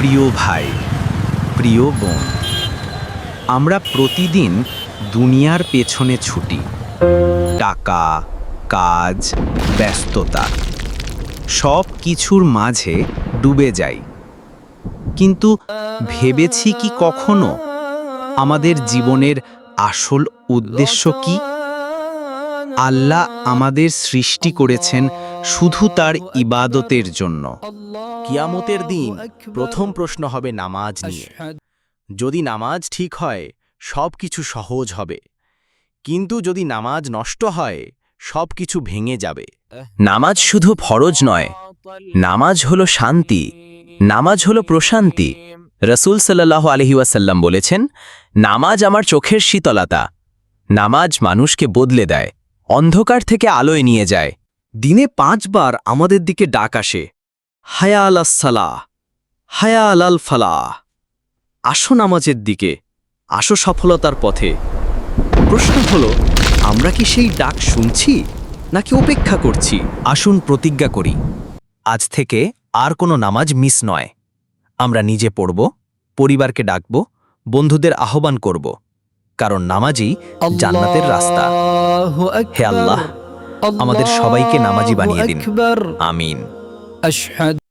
প্রিয় ভাই, প্রিয় বোন, আমরা প্রতিদিন দুনিয়ার পেছনে ছুটি। টাকা, কাজ, ব্যস্ততা, সব কিছুর মাঝে ডুবে যাই। কিন্তু ভেবেছি কি কখনো আমাদের জীবনের আসল উদ্দেশ্য কি? আল্লাহ আমাদের সৃষ্টি করেছেন শুধু তার ইবাদতের জন্য। কিয়ামতের দিন প্রথম প্রশ্ন হবে নামাজ নিয়ে। যদি নামাজ ঠিক হয় সব কিছু সহজ হবে। কিন্তু যদি নামাজ নষ্ট হয় সব কিছু ভেঙে যাবে। নামাজ শুধু ফরজ নয় নামাজ হলো শান্তি নামাজ হলো প্রশান্তি। রসুল সাল্লাহ আলহি ওয়াসাল্লাম বলেছেন নামাজ আমার চোখের শীতলতা। নামাজ মানুষকে বদলে দেয় অন্ধকার থেকে আলোয় নিয়ে যায়। দিনে পাঁচবার আমাদের দিকে ডাক আসে। হায়া আলাসালা হায়া আলাল ফালা আসো নামাজের দিকে, আসো সফলতার পথে। প্রশ্ন হলো, আমরা কি সেই ডাক শুনছি, নাকি অপেক্ষা করছি? আসুন প্রতিজ্ঞা করি, আজ থেকে আর কোনো নামাজ মিস নয়। আমরা নিজে পড়ব, পরিবারকে ডাকব, বন্ধুদের আহ্বান করব, কারণ নামাজই জান্নাতের রাস্তা। হে আল্লাহ আমাদের সবাইকে নামাজি বানিয়ে দিন। আমিন।